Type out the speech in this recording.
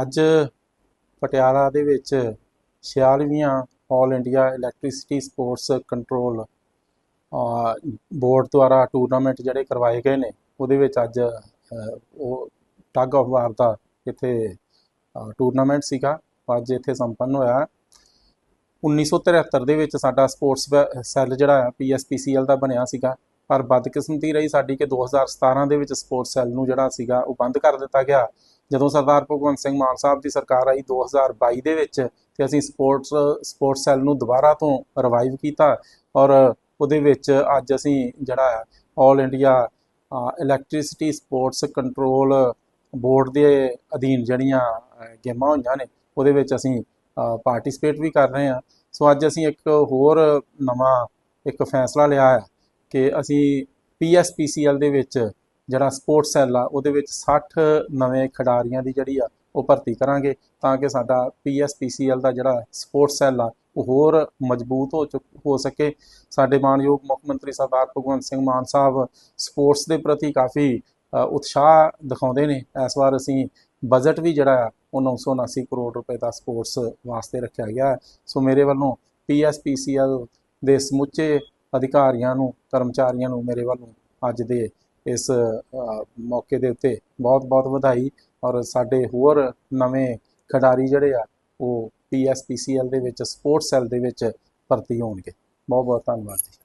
ਅੱਜ ਪਟਿਆਲਾ ਦੇ ਵਿੱਚ 46ਵੀਆਂ all India electricity sports control board ਦੁਆਰਾ ਟੂਰਨਾਮੈਂਟ ਜਿਹੜੇ ਕਰਵਾਏ ਗਏ ਨੇ, ਉਹਦੇ ਵਿੱਚ ਅੱਜ ਉਹ ਟੱਗ ਆਫ ਵਾਰ ਦਾ ਇੱਥੇ ਟੂਰਨਾਮੈਂਟ ਸੀਗਾ। ਅੱਜ ਇੱਥੇ ਸੰਪੰਨ ਹੋਇਆ। 1973 ਦੇ ਵਿੱਚ ਸਾਡਾ ਸਪੋਰਟਸ ਸੈੱਲ ਜਿਹੜਾ ਆ ਪੀਐਸਪੀਸੀਐਲ ਦਾ ਬਣਿਆ ਸੀਗਾ। ਪਰ ਬਦਕਿਸਮਤੀ ਰਹੀ ਸਾਡੀ ਕਿ 2017 ਦੇ ਵਿੱਚ ਸਪੋਰਟਸ ਸੈੱਲ ਨੂੰ ਜਿਹੜਾ ਸੀਗਾ, ਉਹ ਬੰਦ ਕਰ ਦਿੱਤਾ ਗਿਆ। ਜਦੋਂ ਸਰਦਾਰ ਭਗਵੰਤ ਸਿੰਘ ਮਾਨ ਸਾਹਿਬ ਦੀ ਸਰਕਾਰ ਆਈ 2022 ਦੇ ਵਿੱਚ ਤੇ ਅਸੀਂ ਸਪੋਰਟਸ ਸਪੋਰਟਸ ਸੈੱਲ ਨੂੰ ਦੁਬਾਰਾ ਤੋਂ ਰਿਵਾਈਵ ਕੀਤਾ ਔਰ ਉਹਦੇ ਵਿੱਚ ਅੱਜ ਅਸੀਂ ਜਿਹੜਾ ਆ all India electricity sports control board ਦੇ ਅਧੀਨ ਜਿਹੜੀਆਂ ਗੇਮਾਂ ਹੋਈਆਂ ਨੇ, ਉਹਦੇ ਵਿੱਚ ਅਸੀਂ ਪਾਰਟਿਸਿਪੇਟ ਵੀ ਕਰ ਰਹੇ ਹਾਂ। ਸੋ ਅੱਜ ਅਸੀਂ ਇੱਕ ਹੋਰ ਨਵਾਂ ਇੱਕ ਫੈਸਲਾ ਲਿਆ ਹੈ ਕਿ ਅਸੀਂ ਪੀਐਸਪੀਸੀਐਲ ਦੇ ਵਿੱਚ ਜਿਹੜਾ ਸਪੋਰਟਸ ਸੈੱਲ ਆ, ਉਹਦੇ ਵਿੱਚ 60 ਨਵੇਂ ਖਿਡਾਰੀਆਂ ਦੀ ਜਿਹੜੀ ਆ, ਉਹ ਭਰਤੀ ਕਰਾਂਗੇ ਤਾਂ ਕਿ ਸਾਡਾ ਪੀਐਸਪੀਸੀਐਲ ਦਾ ਜਿਹੜਾ ਸਪੋਰਟਸ ਸੈੱਲ ਆ, ਉਹ ਹੋਰ ਮਜ਼ਬੂਤ ਹੋ ਚੁੱਕ, ਹੋ ਸਕੇ ਸਾਡੇ ਮਾਨਯੋਗ ਮੁੱਖ ਮੰਤਰੀ ਸਰਦਾਰ ਭਗਵੰਤ ਸਿੰਘ ਮਾਨ ਸਾਹਿਬ ਸਪੋਰਟਸ ਦੇ ਪ੍ਰਤੀ ਕਾਫੀ ਉਤਸ਼ਾਹ ਦਿਖਾਉਂਦੇ ਨੇ ਇਸ ਵਾਰ ਅਸੀਂ ਬਜਟ ਵੀ ਜਿਹੜਾ ਆ, ਉਹ 979 ਕਰੋੜ ਰੁਪਏ ਦਾ ਸਪੋਰਟਸ ਵਾਸਤੇ ਰੱਖਿਆ ਗਿਆ ਹੈ। ਸੋ ਮੇਰੇ ਵੱਲੋਂ ਪੀਐਸਪੀਸੀਐਲ ਦੇ ਸਮੁੱਚੇ ਅਧਿਕਾਰੀਆਂ ਨੂੰ, ਕਰਮਚਾਰੀਆਂ ਨੂੰ ਮੇਰੇ ਵੱਲੋਂ ਅੱਜ ਦੇ ਇਸ ਮੌਕੇ ਦੇ ਉੱਤੇ ਬਹੁਤ-ਬਹੁਤ ਵਧਾਈ ਔਰ ਸਾਡੇ ਹੋਰ ਨਵੇਂ ਖਿਡਾਰੀ ਜਿਹੜੇ ਆ, ਉਹ ਪੀਐਸਪੀਸੀਐਲ ਦੇ ਵਿੱਚ ਸਪੋਰਟਸ ਸੈੱਲ ਦੇ ਵਿੱਚ ਭਰਤੀ ਹੋਣਗੇ। ਬਹੁਤ-ਬਹੁਤ ਧੰਨਵਾਦ ਜੀ।